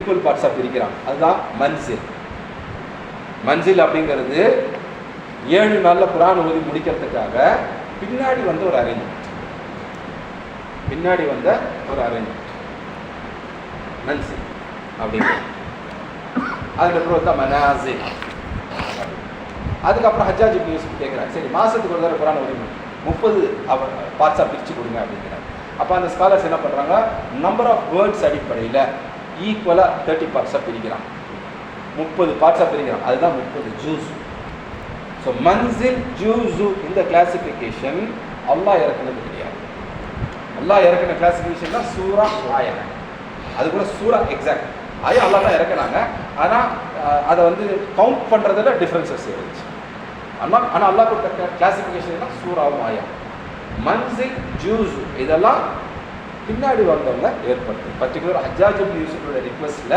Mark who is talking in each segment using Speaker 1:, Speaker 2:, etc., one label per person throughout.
Speaker 1: Equal பார்ட்ஸாக பிரிக்கிறான் அதுதான் மன்சில். மன்சில் அப்படிங்கிறது ஏழு நாளில் குரான் ஓதி முடிக்கிறதுக்காக பின்னாடி வந்த ஒரு அரேஞ்ச்மெண்ட் பின்னாடி வந்த ஒரு அரேஞ்ச்மெண்ட் மன்சில் அப்படிங்கிறது அதுக்கப்புறம் வந்து மனாசில் அதுக்கப்புறம் ஹஜ்ஜாஜ் இப்னு யூசுப் சரி மாதத்துக்கு ஒரு தடவை குரான் ஓதி முப்பது அவர் பார்ட்ஸாக பிரித்து கொடுங்க அப்படிங்கிறாங்க அப்போ அந்த ஸ்காலர்ஸ் என்ன பண்ணுறாங்க நம்பர் ஆஃப் வேர்ட்ஸ் அடிப்படையில் ஈக்குவலாக தேர்ட்டி பார்ட்ஸாக பிரிக்கிறான் முப்பது பார்ட்ஸாக பிரிக்கிறான் அதுதான் முப்பது ஜூஸ் ஸோ மன்சில் ஜூஸு இந்த கிளாசிஃபிகேஷன் அல்லா இறக்குனது கிடையாது. அல்லா இறக்குன கிளாசிஃபிகேஷன் தான் சூரா ஆயா. அது கூட சூரா எக்ஸாக்ட் ஆயா அல்லா தான் இறக்குனாங்க. ஆனால் அதை வந்து கவுண்ட் பண்ணுறதுல டிஃப்ரென்சஸ் இருந்துச்சு. ஆனால் ஆனால் அல்லாஹ் கொடுத்த கிளாசிஃபிகேஷன் தான் சூறாவும் ஆயா. மன்சில் ஜூஸு இதெல்லாம் பின்னாடி வந்தவங்க ஏற்படுத்தும். பர்டிகுலர் ஹஜாஜ் யூசுஃபோட ரிக்வஸ்ட்டில்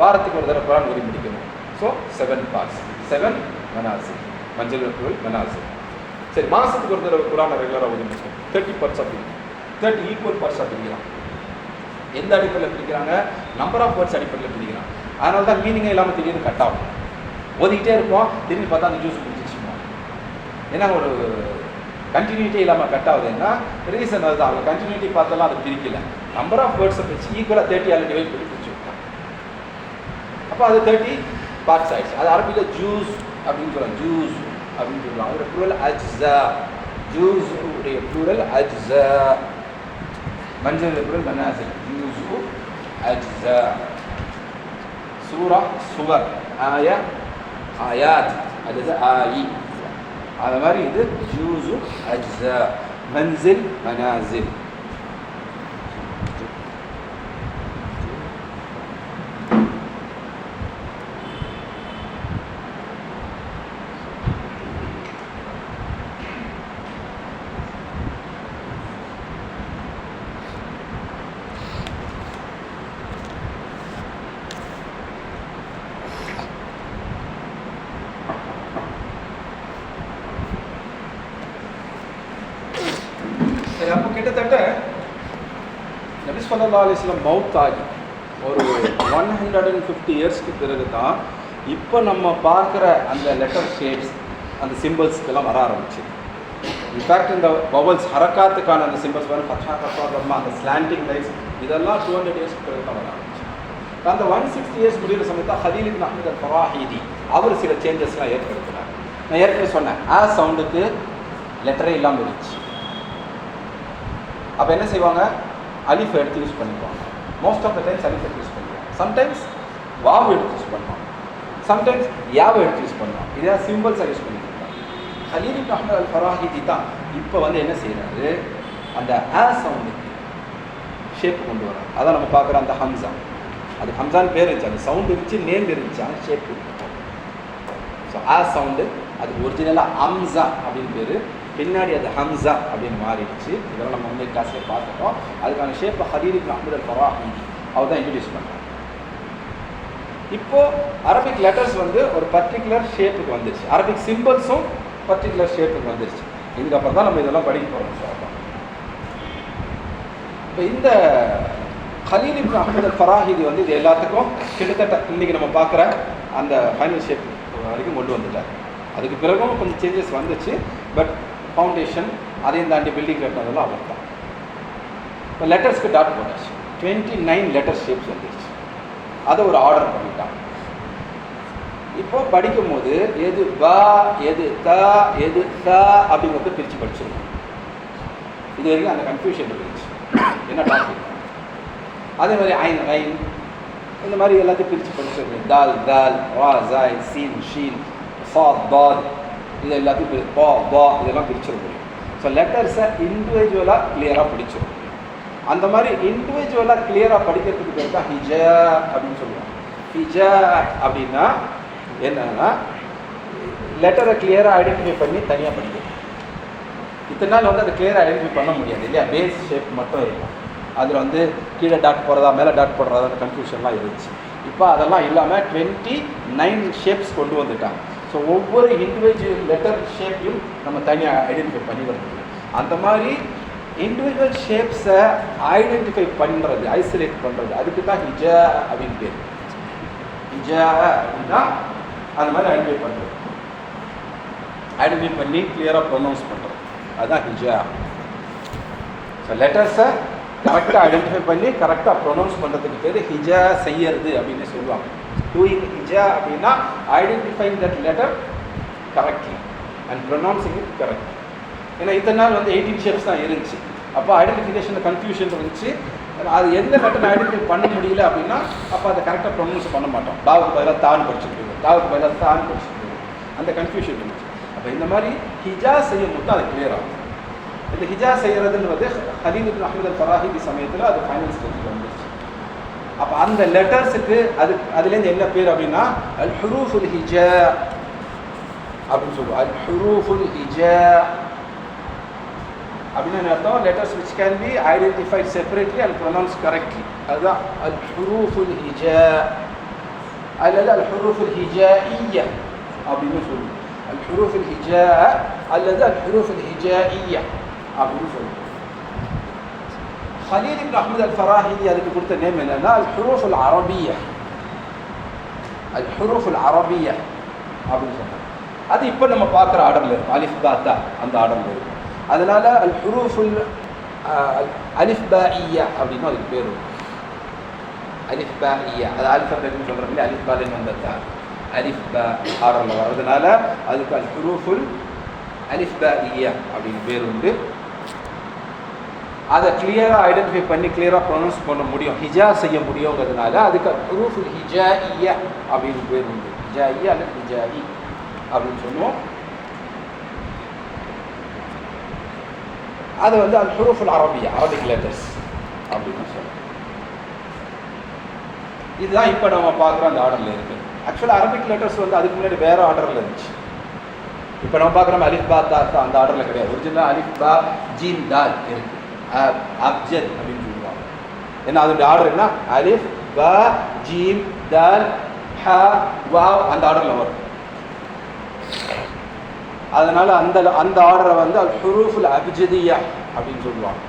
Speaker 1: வாரத்துக்கு ஒரு தடவை குரான் ஓதி முடிக்கணும். ஸோ செவன் பார்ட்ஸ் செவன் மனாசி மஞ்சள் கோயில் மனாசி சரி மாதத்துக்கு ஒரு தடவை குரான் ரெகுலராக ஓதி முடிக்கணும். தேர்ட்டி பார்ட்ஸ் அப்படி தேர்ட்டி ஈக்குவல் பார்ட்ஸ் பிரிக்கலாம் எந்த அடிப்படையில் பிரிக்கிறாங்க நம்பர் ஆஃப் வேர்ட்ஸ் அடிப்படையில் பிரிக்கிறாங்க அதனால தான் மீனிங்கே இல்லாமல் திடீர்னு கட் ஆகும். ஓதிக்கிட்டே இருப்போம். திடீர்னு பார்த்தா அந்த ஜூஸ் முடிச்சிச்சுப்போம் ஏன்னா ஒரு கண்டினியூட்டி இல்லாமல் கட் ஆகுதுன்னா ரீசன் அதுதான். அவங்க கண்டினியூட்டி பார்த்தாலும் அது பிரிக்கல. நம்பர் ஆஃப் வேர்ட்ஸை வச்சு ஈக்குவலாக தேர்ட்டி ஆல் டிவைட் பண்ணி பிரிச்சு விட்டாங்க அப்போ அது தேர்ட்டி பார்ட்ஸ் ஆகிடுச்சு அது அரபியில் ஜூஸ் அப்படின்னு சொல்லலாம் ஜூஸ் அப்படின்னு சொல்லுவாங்க. அதோட ப்ளூரல் அஜ்ஸா ஜூஸ் உடைய ப்ளூரல் அஜ்ஸா மஞ்சள் ப்ளூரல் மனாசில் ஜூஸு அஜ்ஸா சூரா சுவர் ஆயா ஆயாத் அல்லது ஆயி அது மாதிரி இது ஜூஸு அஜ்ஸா மன்சில் மனாசில் சரி அப்போ கிட்டத்தட்ட நபி சொல்லா அலிஸ்லாம் மவுத் ஆகி ஒரு ஒன் ஹண்ட்ரட் அண்ட் ஃபிஃப்டி இயர்ஸ்க்கு பிறகு தான் இப்போ நம்ம பார்க்குற அந்த லெட்டர் ஷேப்ஸ் அந்த சிம்பிள்ஸ்க்கெல்லாம் வர ஆரம்பிச்சு இன்ஃபேக்ட் இந்த பவல்ஸ் ஹரக்காத்துக்கான அந்த சிம்பிள்ஸ் வரும் ஃபத்தா கப்பா தம்மா அந்த ஸ்லாண்டிங் லைன்ஸ் இதெல்லாம் டூ ஹண்ட்ரட் இயர்ஸ்க்கு பிறகு தான் வர ஆரம்பிச்சு அந்த ஒன் சிக்ஸ்டி இயர்ஸ் முடிகிற சமயத்தில் ஹலீல் இப்னு அல் ஃபராஹிதி அவர் சில சேஞ்சஸ்லாம் ஏற்படுத்தினார். நான் ஏற்கனவே சொன்னேன் ஆ சவுண்டுக்கு லெட்டரே இல்லாமல் இருந்துச்சு. அப்போ என்ன செய்வாங்க? அலிஃப் எடுத்து யூஸ் பண்ணிப்பாங்க மோஸ்ட் ஆஃப் த டைம்ஸ் அலிஃப் எடுத்து யூஸ் பண்ணுவாங்க சம்டைம்ஸ் வாவ் எடுத்து யூஸ் பண்ணுவாங்க. சம்டைம்ஸ் யாவை எடுத்து யூஸ் பண்ணுவாங்க. இதே சிம்பிள்ஸாக யூஸ் பண்ணியிருக்காங்க ஹலீல் இப்னு அஹ்மத் அல் ஃபராஹிதி தான் இப்போ வந்து என்ன செய்கிறாரு அந்த ஆ சவுண்டுக்கு ஷேப் கொண்டு வராங்க அதான் நம்ம பார்க்குற அந்த ஹம்சா. அது ஹம்சான் பேர் இருந்துச்சு அந்த சவுண்ட் இருந்துச்சு நேம் இருந்துச்சு ஆனால் ஷேப் ஸோ ஆ சவுண்டு அது ஒரிஜினலாக அம்சா அப்படின்னு பேர் பின்னாடி அது ஹம்சா அப்படின்னு மாறிடுச்சு. இதெல்லாம் நம்ம வந்து கிளாஸில் பார்த்துட்டோம். அதுக்கான ஷேப்பை ஹரீரிக் அஹமது அல் ஃபராஹி அவர் தான் இன்ட்ரடியூஸ் பண்ணுறாங்க இப்போது அரபிக் லெட்டர்ஸ் வந்து ஒரு பர்டிகுலர் ஷேப்புக்கு வந்துருச்சு. அரபிக் சிம்பிள்ஸும் பர்டிகுலர் ஷேப்புக்கு வந்துருச்சு. இதுக்கப்புறம் தான் நம்ம இதெல்லாம் படிக்க போகிறோம் சொல்லலாம் இப்போ இந்த ஹலீல் இப்னு அஹமது அல் ஃபராஹிதி வந்து இது எல்லாத்துக்கும் கிட்டத்தட்ட இன்றைக்கி நம்ம பார்க்குற அந்த ஃபைனல் ஷேப் வரைக்கும் கொண்டு வந்துட்டார். அதுக்கு பிறகும் கொஞ்சம் சேஞ்சஸ் வந்துச்சு. பட் ஃபவுண்டேஷன் அதையும் தாண்டி பில்டிங் கட்டினதெல்லாம் அவர் தான் இப்போ லெட்டர்ஸ்க்கு டாட் போட்டாச்சு. டுவெண்ட்டி நைன் லெட்டர் ஷேப்ஸ் வந்துருச்சு. அதை ஒரு ஆர்டர் பண்ணிட்டான். இப்போ படிக்கும்போது எது பா எது த எது த அப்படிங்கிறத பிரித்து படிச்சிருக்கோம். இது வரைக்கும் அந்த கன்ஃபியூஷன் இருந்துச்சு. என்ன டாபிக் அதே மாதிரி ஐன் ஐன் இந்த மாதிரி எல்லாத்தையும் பிரித்து படிச்சிருக்கேன் தால் தால் வா ஜாய் சீன் ஷீன் ஃபா பால் இது எல்லாத்தையும் பா பா இதெல்லாம் பிரிச்சிட முடியும். ஸோ லெட்டர்ஸை இண்டிவிஜுவலாக கிளியராக படிச்சிடும் அந்த மாதிரி இண்டிவிஜுவலாக கிளியராக படிக்கிறதுக்கு பேர் தான் ஹிஜ அப்படின்னு சொல்லுவாங்க. ஹிஜ அப்படின்னா என்னன்னா லெட்டரை கிளியராக ஐடென்டிஃபை பண்ணி தனியாக படிக்கணும் இத்தனை நாள் வந்து அதை கிளியராக ஐடென்டிஃபை பண்ண முடியாது இல்லையா? பேஸ் ஷேப் மட்டும் இருக்கும். அதில் வந்து கீழே டாட் போடுறதா மேலே டாட் போடுறதா அந்த கன்ஃபியூஷன்லாம் இருந்துச்சு. இப்போ அதெல்லாம் இல்லாமல் டுவெண்ட்டி நைன் ஷேப்ஸ் கொண்டு வந்துட்டாங்க. ஸோ ஒவ்வொரு இண்டிவிஜுவல் லெட்டர் ஷேப்பையும் நம்ம தனியாக ஐடென்டிஃபை பண்ணி வர அந்த மாதிரி இண்டிவிஜுவல் ஷேப்ஸை ஐடென்டிஃபை பண்ணுறது ஐசோலேட் பண்ணுறது அதுக்கு தான் ஹிஜா அப்படின்னு பேர். ஹிஜா அப்படின்னா அந்த மாதிரி ஐடென்டிஃபை பண்ணுறது ஐடென்டிஃபை பண்ணி கிளியராக ப்ரொனவுன்ஸ் பண்ணுறது அதுதான் ஹிஜா ஸோ லெட்டர்ஸை கரெக்டாக ஐடென்டிஃபை பண்ணி கரெக்டாக ப்ரொனவுன்ஸ் பண்ணுறதுக்கு பேர் ஹிஜா செய்யறது அப்படின்னு சொல்லுவாங்க. டூயிங் ஹிஜா அப்படின்னா identifying that letter correctly and pronouncing it correct ஏன்னா இத்தனை நாள் வந்து எயிட்டீன் ஷேப்ஸ் தான் இருந்துச்சு. அப்போ ஐடென்டிஃபிகேஷனில் கன்ஃபியூஷன் இருந்துச்சு. அது எந்த லெட்டர் ஐடென்டிஃபை பண்ண முடியல அப்படின்னா அப்போ அதை கரெக்டாக ப்ரொனவுன்ஸ் பண்ண மாட்டோம். தாவுக்கு பதிலாக தான் படிச்சுட்டு தாவுக்கு பதிலாக தான் படிச்சுட்டு அந்த கன்ஃபியூஷன் இருந்துச்சு. அப்போ இந்த மாதிரி ஹிஜா செய்யும் போது அது கிளியர் ஆகும். இந்த ஹிஜா செய்கிறதுன்றது ஹலீல் இப்னு அஹ்மத் அல் சமயத்தில் அது ஃபைனல் ஸ்டேஜில் வந்துருச்சு. அப்போ அந்த லெட்டர்ஸுக்கு அது அதுலேருந்து என்ன பேர் அப்படின்னா அல் ஹுரூஃபுல் ஹிஜா அப்படின்னு சொல்லுவோம். அல் ஹுரூஃபுல் ஹிஜா அப்படின்னு என்ன அர்த்தம்? Letters which can be identified separately and pronounce correctly அதுதான் அல் ஹுரூஃபுல் ஹிஜா அல்லது அல் ஹுரூஃபுல் ஹிஜாஇய்ய அப்படின்னு சொல்லுவோம். அல் ஹுரூஃபுல் ஹிஜா அல்லது அல் ஹுரூஃபுல் ஹிஜாஇய்ய அப்படின்னு சொல்லுவோம். خليل بن احمد الفراهيدي அதுக்கு கொடுத்த நேம் என்னன்னா அல் ஹுரூஃப் அல் அரபிய அல் ஹுரூஃப் அல் அரபிய அப்படின்னு சொன்னாங்க அது இப்போ நம்ம பார்க்குற ஆர்டரில் இருக்கும் அலிஃப் பா தா அந்த ஆர்டரில் இருக்கும் அதனால அல் ஹுரூஃபுல் அலிஃப் பா ஈயா அப்படின்னு அதுக்கு பேர் வரும் அலிஃப் பா ஈயா அது அலிஃபபெட்னு சொல்கிறோம் அலிஃப் பாலின் வந்ததா அலிஃப் பா ஆர்டரில் வர்றதுனால அதுக்கு அல் ஹுரூஃபுல் அலிஃப் பா ஈயா அப்படின்னு பேர் உண்டு அதை கிளியராக ஐடென்டிஃபை பண்ணி கிளியராக ப்ரொனவுன்ஸ் பண்ண முடியும். ஹிஜா செய்ய முடியுங்கிறதுனால அதுக்கு ஹுரூஃபுல் ஹிஜா இய அப்படின்னு பேர் உண்டு. ஹிஜா இய அல்லது ஹிஜா இ அப்படின்னு சொல்லுவோம். அது வந்து அது ஹுரூஃபுல் அரபியா அரபிக் லெட்டர்ஸ் அப்படின்னு சொல்லுவோம். இதுதான் இப்போ நம்ம பார்க்குற அந்த ஆர்டரில் இருக்குது ஆக்சுவலாக அரபிக் லெட்டர்ஸ் வந்து அதுக்கு முன்னாடி வேறு ஆர்டரில் இருந்துச்சு. இப்போ நம்ம பார்க்குறோம் அலிஃபா தா அந்த ஆர்டரில் கிடையாது. ஒரிஜினலாக அலிஃபா ஜீன் தால் இருக்குது அப் அப்ஜத் அப்படின்னு சொல்லுவாங்க. ஏன்னா அதோட ஆர்டர் என்ன? அலிஃப் வ ஜீம் தல் ஹ வா அந்த ஆர்டரில் வரும். அதனால் அந்த அந்த ஆர்டரை வந்து அல் ஹுரூஃபுல் அபிஜதியா அப்படின்னு சொல்லுவாங்க.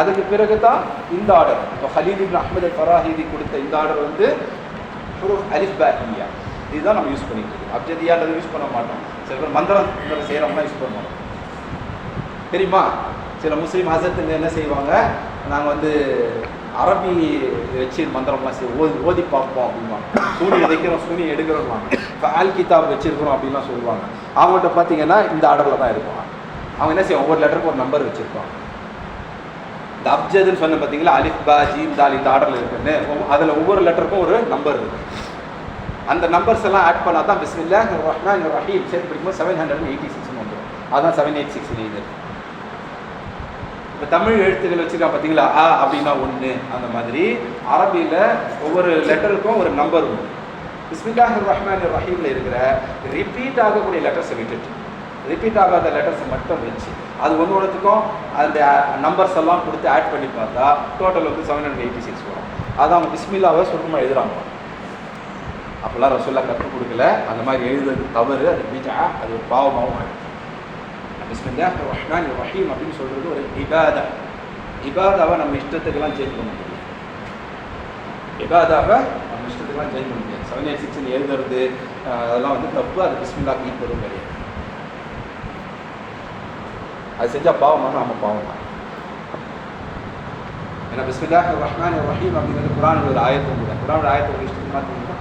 Speaker 1: அதுக்கு பிறகு தான் இந்த ஆர்டர் இப்போ ஹலீல் இப்னு அஹ்மத் ஃபராஹிதி கொடுத்த இந்த ஆர்டர் வந்து ஹுரூஃப் அலிஃப் பா இதுதான் நம்ம யூஸ் பண்ணிட்டு இருக்கோம். அப்ஜதியான்றது யூஸ் பண்ண மாட்டோம். சில பேர் மந்திரம் செய்கிறவங்களாம் யூஸ் பண்ணுவோம் தெரியுமா? சில முஸ்லீம் ஹசத்துங்க என்ன செய்வாங்க? நாங்கள் வந்து அரபி வச்சு மந்திரம்லாம் சரி ஓதி ஓதி பார்ப்போம் அப்படிம்பாங்க. சூனி வைக்கிறோம் சூனி எடுக்கிறோம் இப்போ ஆல் கிதாப் வச்சிருக்கிறோம் அப்படின்லாம் சொல்லுவாங்க. அவங்கள்ட்ட பார்த்தீங்கன்னா இந்த ஆர்டரில் தான் இருக்கும் அவங்க என்ன செய்வாங்க? ஒவ்வொரு லெட்டருக்கு ஒரு நம்பர் வச்சுருப்பாங்க. இந்த அப்ஜதுன்னு சொன்ன பார்த்தீங்களா அலிஃப் பா ஜீம் தால் இந்த ஆர்டரில் இருக்குன்னு. அதில் ஒவ்வொரு லெட்டருக்கும் ஒரு நம்பர் இருக்குது அந்த நம்பர்ஸ் எல்லாம் ஆட் பண்ணால் தான் பிஸ்மில்லா ரஹ்மான் ரஹீம். சேர்த்து பிடிக்கும்போது செவன் ஹண்ட்ரட் எயிட்டி சிக்ஸ்னு வந்துடும் அதான் செவன் எயிட் சிக்ஸ் இது இப்போ தமிழ் எழுத்துக்கள் வச்சுருக்கா பார்த்தீங்களா ஆ அப்படின்னா ஒன்று அந்த மாதிரி அரபியில் ஒவ்வொரு லெட்டருக்கும் ஒரு நம்பர் உண்டு. பிஸ்மில்லாஹ் ரஹ்மான் ரஹீமில் இருக்கிற ரிப்பீட் ஆகக்கூடிய லெட்டர்ஸை விட்டுட்டு ரிப்பீட் ஆகாத லெட்டர்ஸை மட்டும் வச்சு அது ஒன்று ஒன்றுத்துக்கும் அந்த நம்பர்ஸ் எல்லாம் கொடுத்து ஆட் பண்ணி பார்த்தா டோட்டல் வந்து செவன் ஹண்ட்ரட் எயிட்டி சிக்ஸ் வரும். அதான் அவங்க பிஸ்மில்லாவை சுருக்கமாக எழுதுகிறாங்க அப்போல்லாம் ரசோல்லா கற்றுக் கொடுக்கல. அந்த மாதிரி எழுதுறது தவறு அது பீஜா அது ஒரு பாவமாகவும் ஆகிடும் பிஸ்மில்லாஹ் ரஹ்மான் ரஹீம் அப்படின்னு சொல்கிறது ஒரு இபாதா இபாதாவை நம்ம இஷ்டத்துக்கெல்லாம் சேஞ்ச் பண்ண முடியும் இபாதாவை நம்ம இஷ்டத்துக்கெல்லாம் சேஞ்ச் பண்ண முடியாது செவன் எயிட் சிக்ஸ்னு எழுதுறது அதெல்லாம் வந்து தப்பு அது பிஸ்மில்லா ஈக்குவலும் கிடையாது அது செஞ்சால் பாவமான நம்ம பாவம் தான் ஏன்னா பிஸ்மில்லாஹ் ரஹ்மான் ரஹீம் அப்படிங்கிறது குரான் ஒரு ஆயத்தம் கூட குரானோட ஆயத்தை ஒரு இஷ்டத்துக்கு மாற்றிங்கன்னா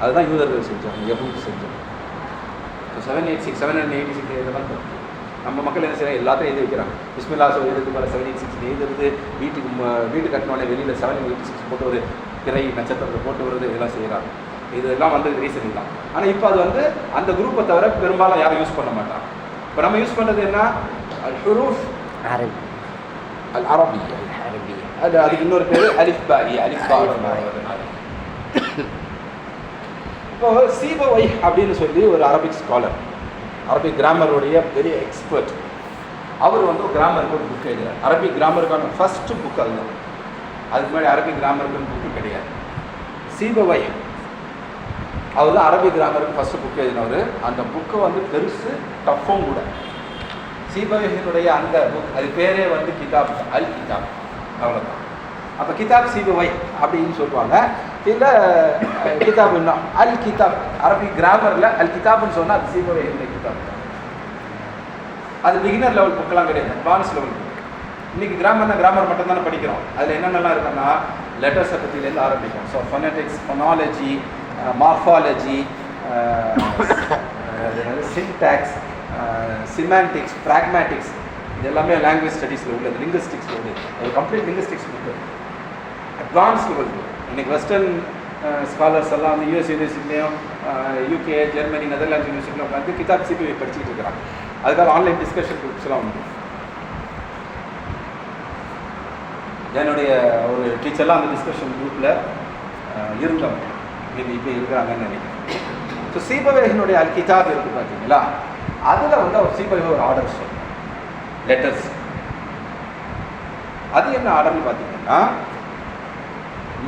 Speaker 1: அதுதான் யூதர்கள் செஞ்சாங்க யஹூத் செஞ்சாங்க seven eight six seven hundred eighty six இதெல்லாம் நம்ம மக்கள் என்ன செய்யறாங்க? எல்லாத்தையும் எழுதி வைக்கிறாங்க. பிஸ்மில்லா சோ எழுதுக்கு மேலே செவன் எயிட் சிக்ஸ் எழுதுறது வீட்டுக்கு வீட்டு கட்டினோடனே வெளியில் செவன் எயிட்டி சிக்ஸ் போட்டு ஒரு திரை நட்சத்திரத்தை போட்டு வருது இதெல்லாம் செய்கிறாங்க இதெல்லாம் வந்து ரீசன் தான். ஆனால் இப்போ அது வந்து அந்த குரூப்பை தவிர பெரும்பாலும் யாரும் யூஸ் பண்ண மாட்டாங்க. இப்போ நம்ம யூஸ் பண்ணுறது என்ன? அல் ஹுரூஃப்
Speaker 2: அரபி
Speaker 1: அல் அரபி அது அதுக்கு இன்னொரு பேர் அலிஃபாரி அலிஃபா இப்போ சீபவை அப்படின்னு சொல்லி ஒரு அரபிக் ஸ்காலர் அரபிக் கிராமருடைய பெரிய எக்ஸ்பர்ட் அவர் வந்து கிராமருக்கு ஒரு புக் எழுதுறார். அரபிக் கிராமருக்கான ஃபஸ்ட்டு புக் அதுதான் அதுக்கு முன்னாடி அரபிக் கிராமருக்குன்னு புக்கு கிடையாது. சீபவை அவர் தான் அரபிக் கிராமருக்கு ஃபஸ்ட்டு புக் எழுதினவர். அந்த புக்கு வந்து பெருசு டஃப்பும் கூட. சீபவையினுடைய அந்த புக் அது பேரே வந்து கிதாப் அல் கிதாப். அவ்வளோதான் அப்போ கிதாப் சீபவை அப்படின்னு சொல்லுவாங்க. இல்லை கிதாபுன்னா அல் கிதாப் அரபி கிராமரில் அல் கிதாப்னு சொன்னால் அது சீபவை இந்த கிதாப். அது பிகினர் லெவல் புக்கெல்லாம் கிடையாது அட்வான்ஸ் லெவல் புக் இன்னைக்கு கிராமர்னா கிராமர் மட்டும் தானே படிக்கிறோம். அதில் என்னென்னலாம் இருக்குன்னா லெட்டர்ஸை பற்றிலேருந்து ஆரம்பிக்கும் so phonetics phonology morphology syntax semantics pragmatics இது எல்லாமே லாங்குவேஜ் ஸ்டடீஸில் உள்ளது லிங்குஸ்டிக்ஸில் உள்ளது. அது complete linguistics book advance level book இன்னைக்கு வெஸ்டர்ன் ஸ்காலர்ஸ் எல்லாம் வந்து யூஎஸ் யூனிவர்சிட்டிலையும் யூகே ஜெர்மனி நெதர்லாண்ட்ஸ் யூனிவர்சிட்டியில் உட்காந்து கிதாப் சிபிஐ படிச்சுட்டு இருக்கிறாங்க அதுக்காக ஆன்லைன் டிஸ்கஷன் குரூப்ஸ்லாம் உண்டு. என்னுடைய ஒரு டீச்சர்லாம் அந்த டிஸ்கஷன் குரூப்பில் இருந்தவங்க. மேபி இப்போ இருக்கிறாங்கன்னு நினைக்கிறேன். ஸோ சீபவேகனுடைய அல் கிதாப் இருக்குது பார்த்தீங்களா அதில் வந்து அவர் சீபவேக ஒரு ஆர்டர் சொல்லுவார் லெட்டர்ஸ் அது என்ன ஆர்டர்னு பார்த்தீங்கன்னா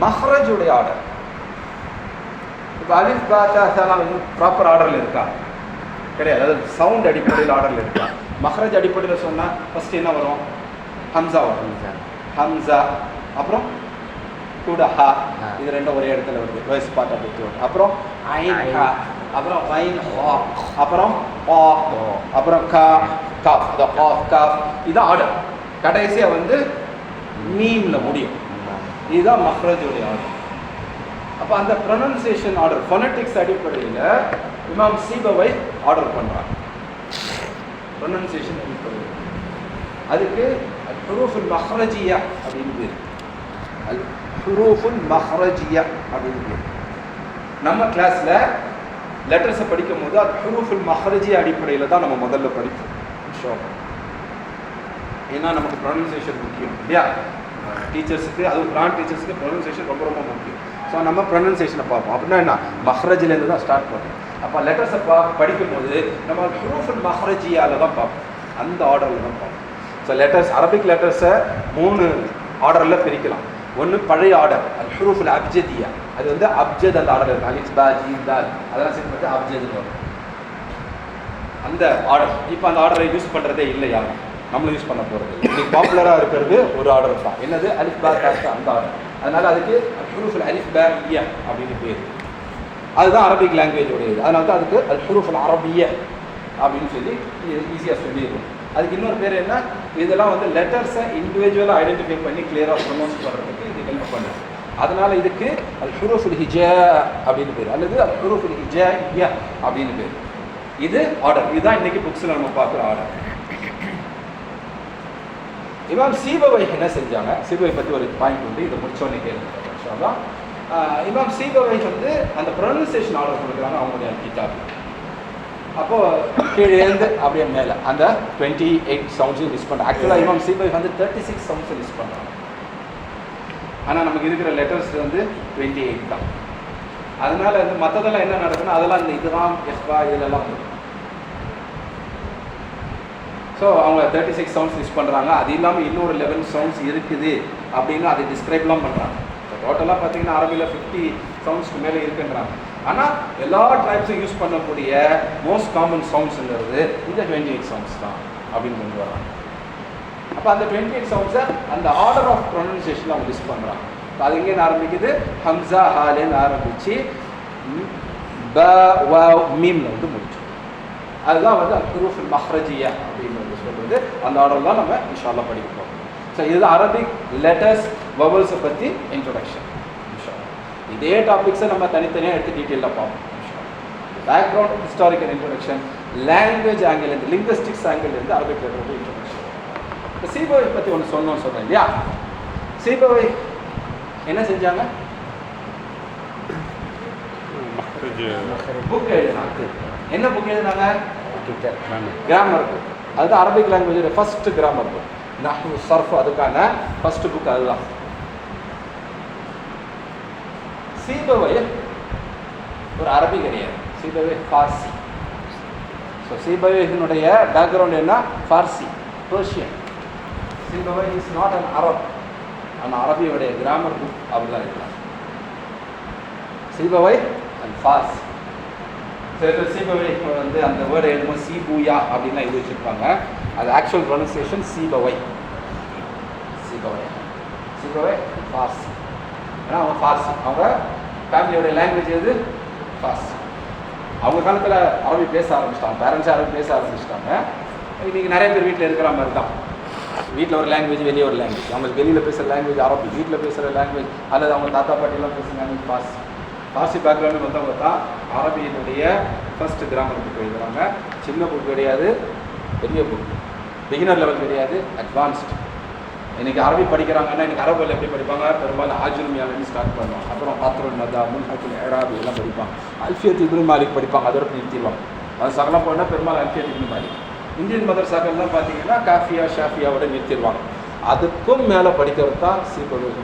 Speaker 1: மஹ்ரஜுடைய ஆர்டர் இப்போ அலிஃப் பாத்தாலாம் வந்து ப்ராப்பர் ஆர்டரில் இருக்கா? கிடையாது. அதாவது சவுண்ட் அடிப்படையில் ஆர்டரில் இருக்கா? மஹ்ரஜ் அடிப்படையில் சொன்னால் ஃபஸ்ட் என்ன வரும்? ஹம்சா வரும். ஹம்சா. அப்புறம் கூட ஹா. இது ரெண்டும் ஒரே இடத்துல வருது. வாய்ஸ் பார்ட் அப்படி அப்புறம் ஐன் ஹா. அப்புறம் வைன் ஹா. அப்புறம் ஆ. அப்புறம் கா. காஃப் அது ஆஃப் காஃப் இதுதான் ஆர்டர் கடைசியாக வந்து மீமில் முடியும். இதுதான் மஹ்ரஜுடைய ஆர்டர் அப்போ அந்த ப்ரொனன்சியேஷன் ஆர்டர் ஃபொனட்டிக்ஸ் அடிப்படையில் இமாம் சீபவை ஆர்டர் பண்ணுறாங்க ப்ரொனன்சியேஷன் அடிப்படையில். அதுக்கு ஹுரூஃபுல் மஹ்ரஜியா அப்படின்னு பேர். அல் ஹுரூஃபுல் மஹ்ரஜியா அப்படின்னு பேர். நம்ம கிளாஸில் லெட்டர்ஸை படிக்கும் போது அது ஹுரூஃபுல் மஹ்ரஜி அடிப்படையில் தான் நம்ம முதல்ல படிப்போம். ஷோ ஏன்னா நமக்கு ப்ரொனன்சியேஷன் முக்கியம் இல்லையா? டீச்சர்ஸுக்கு அதுவும் பிராண்ட் டீச்சர்ஸுக்கு ப்ரொனன்சேஷன் ரொம்ப ரொம்ப முக்கியம். ஸோ நம்ம ப்ரொனன்சேஷனை பார்ப்போம். அப்படின்னா என்ன? மஹ்ரஜிலேருந்து தான் ஸ்டார்ட் பண்ணுறோம் அப்போ லெட்டர்ஸை பா படிக்கும்போது நம்ம ஹுரூஃபுல் மஹ்ரஜியால் தான் பார்ப்போம். அந்த ஆர்டரில் தான் பார்ப்போம். ஸோ லெட்டர்ஸ் அரபிக் லெட்டர்ஸை மூணு ஆர்டரில் பிரிக்கலாம். ஒன்று பழைய ஆர்டர் அது ஹுரூஃபுல் அப்ஜதியா அது வந்து அப்ஜத் அந்த ஆர்டர் இருக்கு அலிஃப் பா ஜீம் தால் அதெல்லாம் சேர்த்து பார்த்து அப்ஜத்னு வரும். அந்த ஆர்டர் இப்போ அந்த ஆர்டரை யூஸ் பண்ணுறதே இல்லை யாரும் நம்மளும் யூஸ் பண்ண போகிறது இன்னைக்கு பாப்புலராக இருக்கிறது ஒரு ஆர்டர் தான். என்னது? அலிஃப் பேர் காஸ்ட் அந்த ஆர்டர் அதனால் அதுக்கு ஹுரூஃபுல் அலிஃப் பேர் இய அப்படின்னு பேர். அதுதான் அரபிக் லாங்குவேஜ் உடையது. அதனால தான் அதுக்கு அல் ஹுரூஃபுல் அரபிய அப்படின்னு சொல்லி ஈஸியாக சொல்லிடுவோம் அதுக்கு இன்னொரு பேர் என்ன? இதெல்லாம் வந்து லெட்டர்ஸை இண்டிவிஜுவலாக ஐடென்டிஃபை பண்ணி கிளியராக ப்ரொனவுன்ஸ் பண்ணுறதுக்கு இது ஹெல்ப் பண்ணுது. அதனால் இதுக்கு அல் ஹுரூஃபுல் ஹிஜா அப்படின்னு பேர். அல்லது அல் ஹுரூஃபுல் ஹிஜா இயா அப்படின்னு பேர். இது ஆர்டர் இதுதான் இன்றைக்கி புக்ஸில் நம்ம பார்க்குற ஆர்டர் இமாம் சீபவை என்ன செஞ்சாங்க? சீபவை பற்றி ஒரு பாயிண்ட் உண்டு. இதை முடிச்சோன்னே கேளுங்க. இமாம் சீபவை வந்து அந்த ப்ரொனன்சியேஷன் ஆர்டர் கொடுக்குறாங்க. அவங்களுடைய கிதாப் அப்போ கீழே இருந்து அப்படியே மேலே. அந்த டுவெண்ட்டி எயிட் சவுண்ட்ஸையும் லிஸ்ட் பண்ணுறாங்க ஆக்சுவலாக இமாம் சீபவை வந்து தேர்ட்டி சிக்ஸ் சவுண்ட்ஸை லிஸ்ட் பண்ணுறாங்க ஆனால் நமக்கு இருக்கிற லெட்டர்ஸ் வந்து டுவெண்ட்டி எயிட் தான். அதனால வந்து மற்றதெல்லாம் என்ன நடக்குன்னா அதெல்லாம் இந்த இதுதான் எஸ்பா இதுலலாம் வந்து ஸோ அவங்க தேர்ட்டி சிக்ஸ் சவுண்ட்ஸ் லிஸ்ட் பண்ணுறாங்க அது இல்லாமல் இன்னொரு லெவன் சவுண்ட்ஸ் இருக்குது அப்படின்னு அதை டிஸ்கிரைப்லாம் பண்ணுறாங்க டோட்டலாக பார்த்தீங்கன்னா அரபியில் ஃபிஃப்டி சவுண்ட்ஸ்க்கு மேலே இருக்குன்றாங்க. ஆனால் எல்லா ட்ரைப்ஸும் யூஸ் பண்ணக்கூடிய மோஸ்ட் காமன் சவுண்ட்ஸுங்கிறது இந்த டுவெண்ட்டி எயிட் சவுண்ட்ஸ் தான் அப்படின்னு கொண்டு வராங்க அப்போ அந்த டுவெண்ட்டி எயிட் சவுண்ட்ஸை அந்த ஆர்டர் ஆஃப் ப்ரொனன்சியேஷன் அவங்க லிஸ்ட் பண்ணுறாங்க அது எங்கேருந்து ஆரம்பிக்குது? ஹம்சா ஹாலேன்னு ஆரம்பித்து ப வ மீம்ல வந்து முடிச்சு அதுதான் வந்து அக்ரூஃபுல் மஹ்ரஜியா வந்து அந்த ஆர்டர் தான் நம்ம இன்ஷால்லா படிக்க போகிறோம் ஸோ இது அரபிக் லெட்டர்ஸ் வவல்ஸை பற்றி இன்ட்ரொடக்ஷன் இதே டாபிக்ஸை நம்ம தனித்தனியாக எடுத்து டீட்டெயிலாக பார்ப்போம். Background historical introduction language angle இருந்து லிங்குஸ்டிக்ஸ் ஆங்கிள் இருந்து அரபிக் லெட்டர் இன்ட்ரொடக்ஷன் இப்போ சீபவை பற்றி ஒன்று சொன்னோம்னு சொல்கிறேன் இல்லையா? சீபவை என்ன செஞ்சாங்க? புக் எழுதினாங்க. என்ன புக் எழுதினாங்க? கிராமர் புக் அதுதான் அரபிக் லாங்குவேஜோட ஃபர்ஸ்ட் கிராமர் புக் நஹ்வு சர்ஃப் அதுக்கான ஃபர்ஸ்ட் புக் அதுதான். சீபவை ஒரு அரபி கிடையாது சீபவை ஃபார்சி ஸோ சீபவைனுடைய பேக்ரவுண்ட் என்ன? Farsi Persian Sibawayh is not an Arab அந்த அரபியுடைய கிராமர் புக் அப்படிதான் இருக்கலாம் சீபவை அண்ட் ஃபார்சி சீபவை வந்து அந்த வேர்டை எழுதும்போது சீபூயா அப்படின்லாம் எழுதி வச்சுருப்பாங்க. அது actual pronunciation Sibawayh. Sibawayh. Sibawayh Farsi. ஏன்னா அவங்க ஃபார்சி. அவங்க ஃபேமிலியோடைய லாங்குவேஜ் எது? ஃபார்சி. அவங்க காலத்தில் அரபி பேச ஆரம்பிச்சிட்டாங்க. பேரண்ட்ஸே அரபி பேச ஆரம்பிச்சிட்டாங்க. இன்றைக்கி நிறைய பேர் வீட்டில் இருக்கிற மாதிரி தான். வீட்டில் ஒரு லாங்குவேஜ் வெளியே ஒரு லாங்குவேஜ் அவங்களுக்கு வெளியில் பேசுகிற லாங்குவேஜ் அரபி வீட்டில் பேசுகிற லாங்குவேஜ் அல்லது அவங்க தாத்தா பாட்டிலாம் பேசுகிற லாங்குவேஜ் ஃபார்சி. ஃபார்சி பேக்ரவுண்டு வந்தவங்க தான் அரபியினுடைய ஃபர்ஸ்ட் கிராமர் புக் எழுதுறாங்க. சின்ன புக் கிடையாது பெரிய புக் பிகினர் லெவல் கிடையாது அட்வான்ஸ்ட் இன்னைக்கு அரபி படிக்கிறாங்கன்னா இன்றைக்கி அரபில் எப்படி படிப்பாங்க? பெரும்பாலும் ஆஜுமியாலேருந்து ஸ்டார்ட் பண்ணுவோம் அப்புறம் பாத்ரோல் மதா முன்ஹக்குல் ஏராபி எல்லாம் படிப்பாங்க. அல்ஃபியத் இப்னு மாலிக் படிப்பாங்க அதோட நிறுத்திடுவாங்க. அது சகலம் போனால் பெரும்பாலும் அல்ஃபியத் இப்னு மாலிக். இந்தியன் மதரசாக்கள்லாம் பார்த்தீங்கன்னா காஃபியா ஷாஃபியாவோட நிறுத்திடுவாங்க. அதுக்கும் மேலே படிக்கிறது தான் சீப்பகம்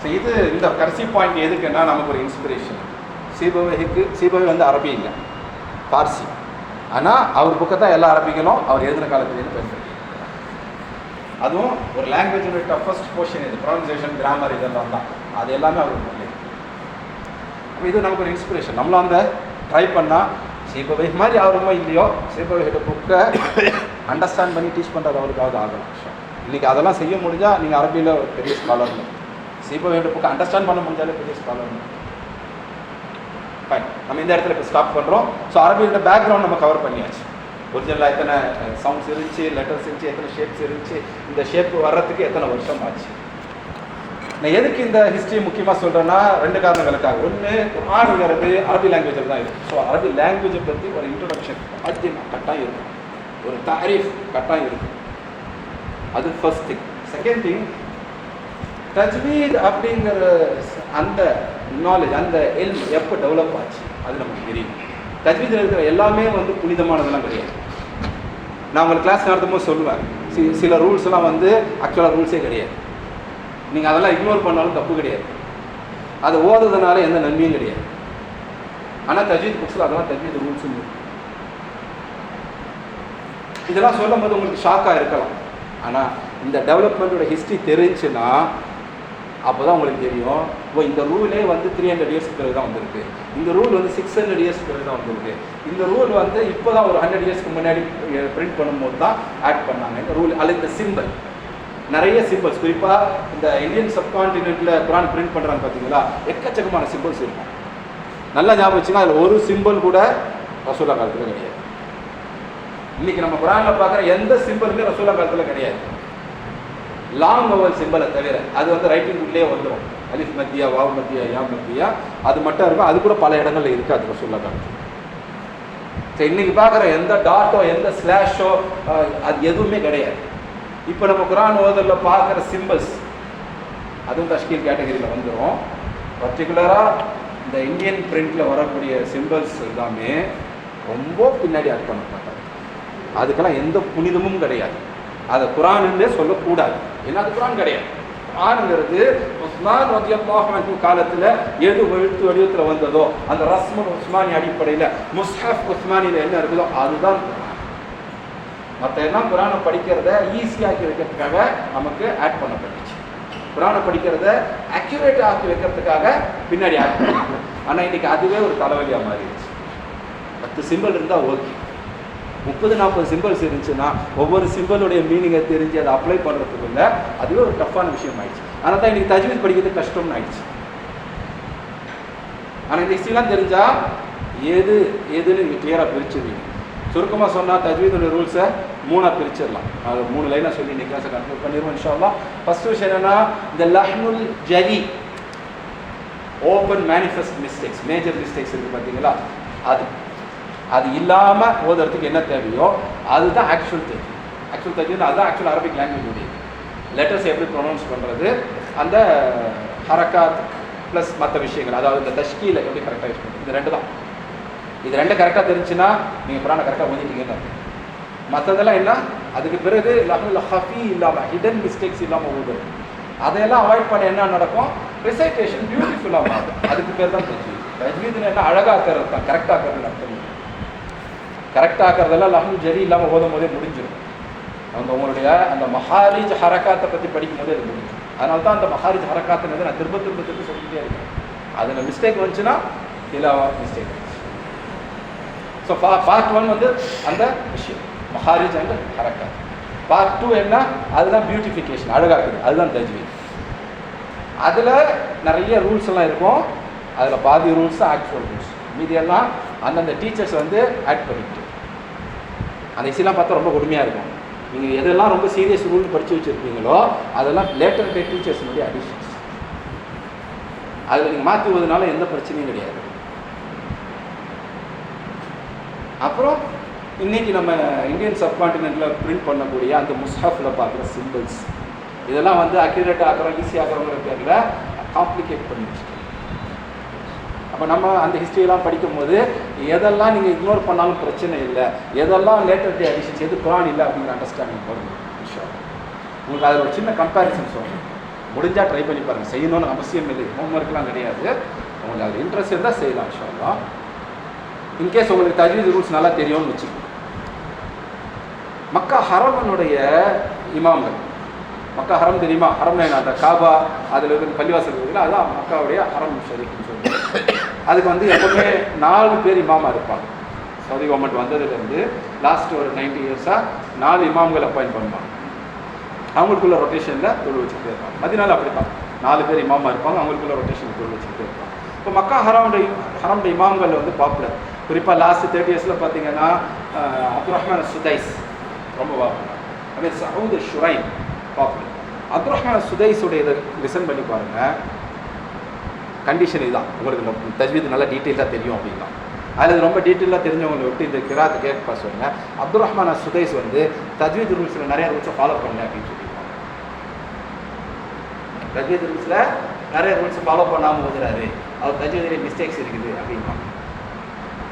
Speaker 1: ஸோ இது இந்த கடைசி பாயிண்ட் எதுக்குன்னா நமக்கு ஒரு இன்ஸ்பிரேஷன் சீபவகிக்கு சீபவை வந்து அரபி இல்லை. பார்சி. ஆனால் அவர் புக்கை தான் எல்லா அரபிகளும் அவர் எழுதின காலத்துலேருந்து பேசுகிறார் அதுவும் ஒரு லாங்குவேஜோட டஃபஸ்ட் போர்ஷன் இது. ப்ரொனன்சியேஷன் கிராமர் இதெல்லாம் தான். அது எல்லாமே அவர் புக்கில் அப்போ இது நமக்கு ஒரு இன்ஸ்பிரேஷன் நம்மளும் அந்த ட்ரை பண்ணால் சீபவை மாதிரி ஆகணுமோ இல்லையோ சீபவைகிட்ட புக்கை அண்டர்ஸ்டாண்ட் பண்ணி டீச் பண்ணுறது அவருக்காவது ஆகணும். இன்றைக்கி அதெல்லாம் செய்ய முடிஞ்சால் நீங்கள் அரபியில் ஒரு பெரிய ஸ்காலர் சீபவையோட புக்கை அண்டர்ஸ்டாண்ட் பண்ண முடிஞ்சாலே பெரிய ஸ்காலர் ஃபைன் நம்ம இந்த இடத்துல இப்போ ஸ்டாப் பண்ணுறோம் ஸோ அரபியோட பேக்ரவுண்ட் நம்ம கவர் பண்ணியாச்சு. ஒரிஜினலாக எத்தனை சவுண்ட்ஸ் இருந்துச்சு லெட்டர்ஸ் இருந்துச்சு எத்தனை ஷேப்ஸ் இருந்துச்சு இந்த ஷேப் வர்றதுக்கு எத்தனை வருஷம் ஆச்சு? நான் எதுக்கு இந்த ஹிஸ்ட்ரி முக்கியமாக சொல்கிறேன்னா ரெண்டு காரணங்களுக்காக. ஒன்று குரானுங்கிறது அரபி லாங்குவேஜில் தான் இருக்குது ஸோ அரபி லாங்குவேஜை பற்றி ஒரு இன்ட்ரொடக்ஷன் அது கட்டாயம் இருக்கும். ஒரு தாரீஃப் கட்டாயம் இருக்கும். அது ஃபர்ஸ்ட் திங் செகண்ட் திங் தஜ்வீத் அப்படிங்கிற அந்த நாலேஜ் அந்த எல் எப்போ டெவலப் ஆச்சு? அது நமக்கு தெரியும். தஜ்வீதில் இருக்கிற எல்லாமே வந்து புனிதமானதெல்லாம் கிடையாது. நான் உங்களுக்கு கிளாஸ் நடத்தும் போது சொல்லுவேன். சி சில ரூல்ஸ் எல்லாம் வந்து ஆக்சுவலாக ரூல்ஸே கிடையாது. நீங்கள் அதெல்லாம் இக்னோர் பண்ணாலும் தப்பு கிடையாது. அதை ஓதுறதுனால எந்த நன்மையும் கிடையாது. ஆனால் தஜ்வீத் புக்ஸில் அதெல்லாம் தஜ்வீத் ரூல்ஸ் இதெல்லாம் சொல்லும் போது உங்களுக்கு ஷாக்காக இருக்கலாம். ஆனால் இந்த டெவலப்மெண்ட்டோட ஹிஸ்ட்ரி தெரிஞ்சுன்னா அப்போ தான் உங்களுக்கு தெரியும். ஓ இந்த ரூலே வந்து த்ரீ ஹண்ட்ரட் இயர்ஸ்க்கு பிறகு தான் வந்திருக்கு. இந்த ரூல் வந்து சிக்ஸ் ஹண்ட்ரட் இயர்ஸ்க்கு பிறகு தான் வந்திருக்கு. இந்த ரூல் வந்து இப்போ தான் ஒரு ஹண்ட்ரட் இயர்ஸ்க்கு முன்னாடி பிரிண்ட் பண்ணும்போது தான் ஆட் பண்ணாங்க. இந்த ரூல் அல்ல இந்த சிம்பிள் நிறைய சிம்பிள்ஸ் குறிப்பாக இந்த இந்தியன் சப்கான்டினென்ட்டில் குரான் பிரிண்ட் பண்ணுறாங்க பார்த்தீங்களா எக்கச்சக்கமான சிம்பிள்ஸ் இருக்கும். நல்லா ஞாபகம் வச்சுன்னா அதில் ஒரு சிம்பிள் கூட ரசூலா காலத்தில் கிடையாது. இன்னைக்கு நம்ம குரானில் பார்க்குற எந்த சிம்பிளுமே ரசூலா காலத்தில் கிடையாது. லாங் வவல் சிம்பலை தவிர அது வந்து ரைட்டிங் உள்ளே வந்துடும் அலிஃப் மத்தியா வாவ் மத்தியா யா மத்தியா அது மட்டும் இருக்கும். அது கூட பல இடங்கள்ல அதுக்கு சொல்ல காலத்தில் சரி இன்னைக்கு பார்க்குற எந்த டாட்டோ எந்த ஸ்லாஷோ அது எதுவுமே கிடையாது. இப்போ நம்ம குரான் ஓதலில் பார்க்குற சிம்பிள்ஸ் அதுவும் தஷ்கீல் கேட்டகரியில் வந்துடும் பர்டிகுலராக இந்த இந்தியன் பிரிண்டில் வரக்கூடிய சிம்பிள்ஸ் எல்லாமே ரொம்ப பின்னாடி ஆட் பண்ண மாட்டாங்க அதுக்கெல்லாம் எந்த புனிதமும் கிடையாது. அதை குரானுன்னே சொல்லக்கூடாது. ஏன்னா அது குரான் கிடையாது குரானுங்கிறது உஸ்மான் ரதியல்லாஹு காலத்தில் எது எழுத்து வடிவத்தில் வந்ததோ அந்த ரஸ்முல் உஸ்மானி அடிப்படையில் முஸ்ஹப் உஸ்மானியில் என்ன இருக்குதோ அதுதான் குரான். மற்ற எல்லாம் குரானை படிக்கிறத ஈஸியாக்கி வைக்கிறதுக்காக நமக்கு ஆட் பண்ணப்பட்டுச்சு. குரானை படிக்கிறத அக்யூரேட் ஆக்கி வைக்கிறதுக்காக பின்னாடி ஆட் பண்ணாங்க ஆனால் இன்னைக்கு அதுவே ஒரு தலைவலியாக மாறிடுச்சு. பத்து சிம்பிள் இருந்தால் ஓகே முப்பது நாற்பது சிம்பிள்ஸ் இருந்துச்சுன்னா ஒவ்வொரு சிம்பிளுடைய மீனிங்கை தெரிஞ்சு அதை அப்ளை பண்ணுறதுக்குள்ள அதுவே ஒரு டஃப்பான விஷயம் ஆயிடுச்சு ஆனால் தான் இன்னைக்கு தஜ்வீத் படிக்கிறது கஷ்டம்னு ஆயிடுச்சு. ஆனால் இந்த ஹிஸ்ட்ரிலாம் தெரிஞ்சால் எது எதுன்னு நீங்கள் கிளியராக பிரிச்சுருவீங்க. சுருக்கமாக சொன்னால் தஜ்வீதுடைய ரூல்ஸை மூணாக பிரிச்சிடலாம். அது மூணு லைனாக சொல்லி இன்னைக்கு கிளாஸை கன்க்ளூட் பண்ணிடுவோம் இன்ஷால்லாம் ஃபஸ்ட் விஷயம் என்னன்னா இந்த லஹ்னுல் zari open manifest mistakes major mistakes இருக்குது பார்த்தீங்களா? அது அது இல்லாமல் ஓதுறதுக்கு என்ன தேவையோ அதுதான் ஆக்சுவல் தேதி ஆக்சுவல் தேதி அதுதான் ஆக்சுவல் அரபிக் லாங்குவேஜ் உடைய. லெட்டர்ஸ் எப்படி ப்ரொனவுன்ஸ் பண்ணுறது அந்த ஹரக்காத் ப்ளஸ் மற்ற விஷயங்கள் அதாவது இந்த தஷ்கீல எப்படி கரெக்டாக யூஸ் பண்ணுறது இது ரெண்டு தான் இது ரெண்டு கரெக்டாக தெரிஞ்சுன்னா நீங்கள் புராணம் கரெக்டாக ஓதிட்டீங்கன்னு மற்றதெல்லாம் என்ன? அதுக்கு பிறகு லஹுல் ஹஃபி இல்லாமல் ஹிடன் மிஸ்டேக்ஸ் இல்லாமல் ஓடுது அதையெல்லாம் அவாய்ட் பண்ண என்ன நடக்கும்? ரிசைட்டேஷன் பியூட்டிஃபுல்லாக மாறும். அதுக்கு பேர் தான் தெரிஞ்சு தஜ்வீதுன்னு என்ன? அழகாக்கிறது தான் கரெக்டாகிறது அர்த்தம். கரெக்டாக கரெக்டாக்கிறதெல்லாம் லஹுல் ஜரி இல்லாமல் ஓதும் போதே முடிஞ்சிடும் அந்த உங்களுடைய அந்த மஹாரிஜ் ஹரக்காத்தை பற்றி படிக்கும் போதே அது முடிஞ்சிடும் அதனால தான் அந்த மஹாரிஜ் ஹரக்காத்துங்கிறது நான் திரும்ப திரும்ப திரும்ப சொல்லிக்கிட்டே இருக்கேன். அதில் மிஸ்டேக் வந்துச்சுன்னா இலாவா மிஸ்டேக் ஸோ பார்ட் ஒன் வந்து அந்த விஷயம். மஹாரிஜ் அண்ட் ஹரக்காத். பார்ட் டூ என்ன? அதுதான் பியூட்டிஃபிகேஷன் அழகாக்குது அதுதான் தஜ்வீத் அதில் நிறைய ரூல்ஸ் எல்லாம் இருக்கும். அதில் பாதி ரூல்ஸ் ஆக்சுவல் ரூல்ஸ் மீதியெல்லாம் அந்தந்த டீச்சர்ஸ் வந்து ஆட் பண்ணிட்டு அந்த இசையெல்லாம் பார்த்தா ரொம்ப கொடுமையாக இருக்கும். நீங்கள் எதெல்லாம் ரொம்ப சீரியஸ் ரூல் படித்து வச்சுருப்பீங்களோ அதெல்லாம் லேட்டர் டே டீச்சர்ஸினுடைய அடிஷன்ஸ் அதில் நீங்கள் மாற்றுவதனால எந்த பிரச்சனையும் கிடையாது. அப்புறம் இன்னைக்கு நம்ம இந்தியன் சப்கான்டினென்ட்டில் பிரிண்ட் பண்ணக்கூடிய அந்த முஸ்ஹாஃபில் பார்க்குற சிம்பிள்ஸ் இதெல்லாம் வந்து அக்யூரேட் ஆகிறோம் ஈஸி ஆகிறோங்கிற பேரில் காம்ப்ளிகேட் பண்ணி இப்போ அப்போ நம்ம அந்த ஹிஸ்ட்ரியெல்லாம் படிக்கும்போது எதெல்லாம் நீங்கள் இக்னோர் பண்ணாலும் பிரச்சனை இல்லை. எதெல்லாம் லேட்டர் டே அடிஷன்ஸ் எது குரான் இல்லை அப்படிங்கிற அண்டர்ஸ்டாண்டிங் வரும் இன்ஷா உங்களுக்கு அதில் ஒரு சின்ன கம்பேரிசன் சொல்கிறேன் முடிஞ்சால் ட்ரை பண்ணி பாருங்கள் செய்யணும்னு அவசியம் இல்லை. ஹோம்ஒர்க்லாம் கிடையாது. உங்களுக்கு அதில் இன்ட்ரெஸ்ட் இருந்தால் செய்யலாம் இன்ஷா இன்கேஸ் உங்களுக்கு தஜ்வீத் ரூல்ஸ் நல்லா தெரியும்னு வச்சுக்கோங்க. மக்கா ஹரமனுடைய இமாம்கள். மக்கா ஹரம் தெரியுமா? ஹரம் அந்த காபா அதில் இருக்கிற பள்ளிவாசல் இருக்குல்ல அதுதான் மக்காவுடைய ஹரம் ஷரீஃப்னு சொல்லுவாங்க. அதுக்கு வந்து எப்பவுமே நாலு பேர் இமாமா இருப்பாங்க. சவுதி கவர்மெண்ட் வந்ததுலேருந்து லாஸ்ட் ஒரு நைன்டி இயர்ஸாக நாலு இமாம்கள் அப்பாயிண்ட் பண்ணுவாங்க. அவங்களுக்குள்ள ரொட்டேஷனில் தொழில் வச்சுக்கிட்டே இருப்பாங்க. மதினால அப்படி தான் நாலு பேர் இமாமா இருப்பாங்க அவங்களுக்குள்ள ரொட்டேஷன் தொழில் வச்சுக்கிட்டே இருப்பாங்க. இப்போ மக்கா ஹராமுடைய ஹரமுடைய இமாம்கள் வந்து பாப்புலர் குறிப்பாக லாஸ்ட் தேர்ட்டி இயர்ஸில் பார்த்தீங்கன்னா அப்துல் ரஹ்மான் சுதைஸ் ரொம்ப பாப்புலர் அதே Saud Shuraim popular Abdul Rahman சுதைஸுடைய இதை லிசன் பண்ணி பாருங்கள் கண்டிஷன் இதுதான். உங்களுக்கு இந்த தஜ்வீத் நல்லா டீட்டெயிலாக தெரியும் அப்படின்னா. அதில் ரொம்ப டீட்டெயிலாக தெரிஞ்சவங்களை விட்டு இந்த கிராத்தை கேட்க சொல்லுங்க. அப்துல் ரஹ்மான் சுதேஷ் வந்து தஜ்வீத் ரூல்ஸில் நிறைய ரூல்ஸை ஃபாலோ பண்ணல அப்படின்னு சொல்லியிருக்காங்க. தஜ்வீத் ரூல்ஸில் நிறைய ரூல்ஸை ஃபாலோ பண்ணாமல் ஓதுறாரு. அவர் தஜ்வீதில் மிஸ்டேக்ஸ் இருக்குது அப்படின்பாங்க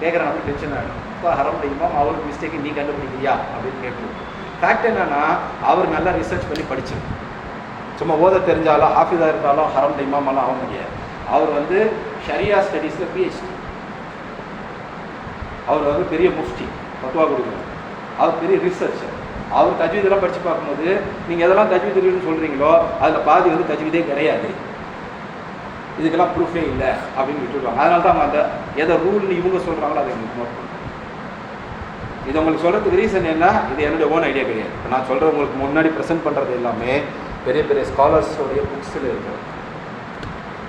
Speaker 1: கேட்குற அப்படி டென்ஷன் ஆகிடும் இப்போ ஹரம் இமாம் அவருக்கு மிஸ்டேக் நீ கண்டுபிடிக்கிறியா? அப்படின்னு கேட்குறோம் ஃபேக்ட் என்னன்னா அவர் நல்லா ரிசர்ச் பண்ணி படிச்சார் சும்மா ஓத தெரிஞ்சாலும் ஹாஃபிஸாக இருந்தாலும் ஹரம் இமாமெல்லாம் ஆக முடியாது. அவர் வந்து ஷரியா ஸ்டடீஸில் பிஹெச்டி அவர் வந்து பெரிய முஃப்டி பத்துவா கொடுக்குறார். அவர் பெரிய ரிசர்ச்சர் அவர் தஜ்வீதெல்லாம் படித்து பார்க்கும்போது நீங்கள் எதெல்லாம் தஜ்வீதுன்னு சொல்கிறீங்களோ அதில் பாதி வந்து தஜ்வீதே கிடையாது. இதுக்கெல்லாம் ப்ரூஃபே இல்லை அப்படின்னு விட்டுருவாங்க. அதனால தான் அவங்க அந்த எதை ரூல்னு இவங்க சொல்கிறாங்களோ அதை எங்களுக்கு நோட் பண்ணுறோம் இது உங்களுக்கு சொல்கிறதுக்கு ரீசன் என்ன இது என்னுடைய ஓன் ஐடியா கிடையாது. நான் சொல்கிற உங்களுக்கு முன்னாடி ப்ரெசென்ட் பண்ணுறது எல்லாமே பெரிய பெரிய ஸ்காலர்ஸோடைய புக்ஸில் இருக்கிறது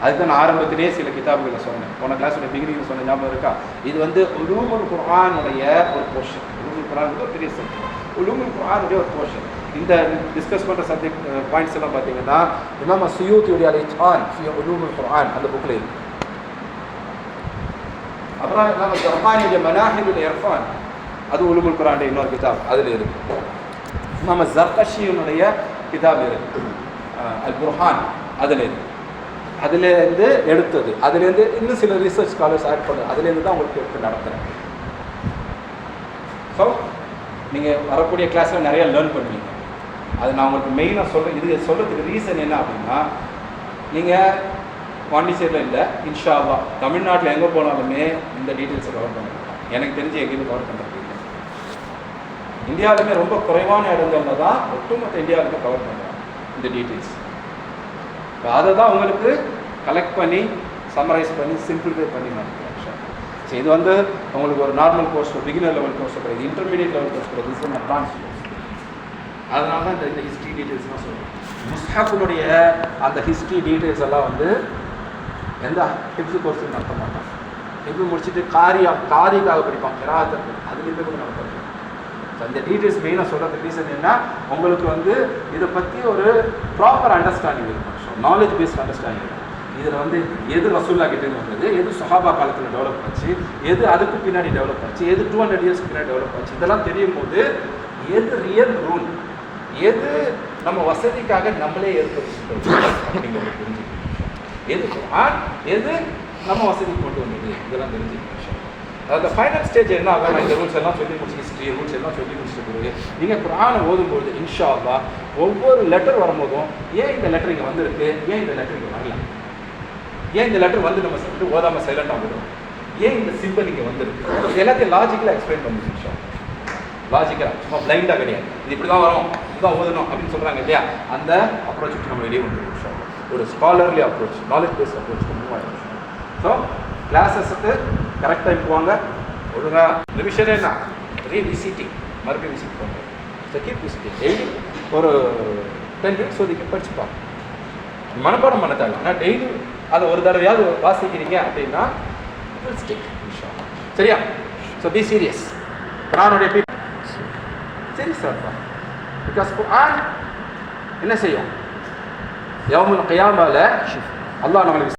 Speaker 1: அதுக்கு நான் ஆரம்பத்திலேயே சில கிதாபுகளை சொன்னேன். போன கிளாஸோட பிகினிங் சொன்ன ஞாபகம் இருக்கா? இது வந்து உலூமுல் குரானுடைய ஒரு போர்ஷன் உலூமுல் குரான் ஒரு பெரிய சப்ஜெக்ட் உலூமுல் குரானுடைய ஒரு போர்ஷன் இந்த டிஸ்கஸ் பண்ணுற சப்ஜெக்ட் பாயிண்ட்ஸ் எல்லாம் பார்த்தீங்கன்னா இமாம் சுயூத்தியுடைய சான் உலூமுல் குரான் அந்த புக்கில் இருக்கு. அப்புறம் இமாம் ஜர்ஹானியுடைய மனாஹிலுல் இர்ஃபான் அது உலுமுல் குரான் இன்னொரு கிதாப். அதில் இருக்கு. இமாம் ஜர்கஷியனுடைய கிதாப் இருக்கு. அல் குர்ஹான் அதில் இருக்கு. அதுலேருந்து எடுத்தது. அதுலேருந்து இன்னும் சில ரிசர்ச் ஸ்காலர்ஸ் ஆட் பண்ணு அதுலேருந்து தான் உங்களுக்கு எடுத்து நடத்துகிறேன் ஸோ நீங்கள் வரக்கூடிய கிளாஸில் நிறைய லேர்ன் பண்ணுவீங்க. அது நான் உங்களுக்கு மெயினாக சொல்கிறேன் இது சொல்கிறதுக்கு ரீசன் என்ன அப்படின்னா நீங்கள் பாண்டிச்சேரியில் இல்லை இன்ஷாவா தமிழ்நாட்டில் எங்கே போனாலுமே இந்த டீட்டெயில்ஸை கவர் பண்ணுங்க. எனக்கு தெரிஞ்சு எங்கேயுமே கவர் பண்ணுறது இல்லை. இந்தியாவிலுமே ரொம்ப குறைவான இடங்கள்ல தான் ஒட்டுமொத்த இந்தியாவிலுமே கவர் பண்ணுறாங்க இந்த டீட்டெயில்ஸ் இப்போ அதை தான் உங்களுக்கு கலெக்ட் பண்ணி சம்மரைஸ் பண்ணி சிம்பிளிஃபை பண்ணி நடத்துகிறேன் ஸோ இது வந்து உங்களுக்கு ஒரு normal course beginner level course கிடையாது இன்டர்மீடியட் லெவல் கோர்ஸ் கிடையாது இது அட்வான்ஸ் கோர்ஸ் அதனால தான் இந்த இந்த ஹிஸ்ட்ரி டீட்டெயில்ஸ்லாம் சொல்கிறேன் முஸ்ஹாஃபுனுடைய அந்த ஹிஸ்ட்ரி டீட்டெயில்ஸ் எல்லாம் வந்து எந்த ஹிப்ஸு கோர்ஸும் நடத்த மாட்டான் ஹிப்ஸு முடிச்சுட்டு காரியா காரிக்காக படிப்பான் கிராத்தர் அதுலேருந்து கூட நடத்துறது ஸோ இந்த டீட்டெயில்ஸ் மெயினாக சொல்கிறது ரீசன் என்ன? உங்களுக்கு வந்து இதை பற்றி ஒரு ப்ராப்பர் அண்டர்ஸ்டாண்டிங் இருக்கும் நாலேஜ் பேஸ்ட் அண்டர்ஸ்டாண்டிங் இதில் வந்து எது ரசூல்லா கிட்ட வந்தது? எது சஹாபா காலத்தில் டெவலப் ஆச்சு? எது அதுக்கு பின்னாடி டெவலப் ஆச்சு? எது டூ ஹண்ட்ரட் இயர்ஸ்க்கு பின்னாடி டெவலப் ஆச்சு? இதெல்லாம் தெரியும் போது எது ரியல் ரூல் எது நம்ம வசதிக்காக நம்மளே ஏற்படுத்தி அப்படிங்கிறது புரிஞ்சுக்கணும். எது ஆன் எது நம்ம வசதிக்கு கொண்டு வந்தது? இதெல்லாம் தெரிஞ்சுக்கணும். அந்த ஃபைனல் ஸ்டேஜ் என்ன ஆகும் இந்த ரூல்ஸ் எல்லாம் சொல்லி முடிச்சு ஹிஸ்ட்ரி ரூல்ஸ் எல்லாம் சொல்லி முடிச்சிட்ட பிறகு நீங்கள் குரானை ஓதும்போது இன்ஷா அல்லா ஒவ்வொரு லெட்டர் வரும்போதும் ஏன் இந்த லெட்டர் இங்கே வந்திருக்கு? ஏன் இந்த லெட்டர் இங்கே வரல? ஏன் இந்த லெட்டர் வந்து நம்ம சொல்லிட்டு ஓதாமல் சைலண்டாக விடும் ஏன் இந்த சிம்பிள் இங்கே வந்திருக்கு? எல்லாத்தையும் லாஜிக்கலாக எக்ஸ்பிளைன் பண்ணுது இன்ஷா லாஜிக்கலாக சும்மா பிளைண்டாக கிடையாது. இது இப்படி தான் வரும். இதுதான் ஓதணும் அப்படின்னு சொல்கிறாங்க இல்லையா? அந்த அப்ரோச் நம்ம வெளியே வந்துடும் இன்ஷா ஒரு scholarly approach knowledge based approach move ஆகிடும் ஸோ கிளாஸஸுக்கு கரெக்ட் டைம் வாங்க ஒழுங்கா ரிவிஷன் என்ன ரீவிசிட்டிங் மறுபடியும் விசிட் பண்ணுறோம் ஸோ கீப் விசிட்டிங் டெய்லி ஒரு டென் மினிட்ஸ் ஒதுக்கி படிச்சுப்பாங்க. மனப்பாடம் பண்ண தேவை ஆனால் டெய்லி அதை ஒரு தடவையாவது வாசிக்கிறீங்க அப்படின்னா ஸ்டிக் சரியா? ஸோ பி சீரியஸ் குரானுடைய பீ சீரியஸாக இருப்பான் பிகாஸ் குரான் என்ன செய்யும்? யவுமுல் கியாமால அல்லாஹ் நம்மளுக்கு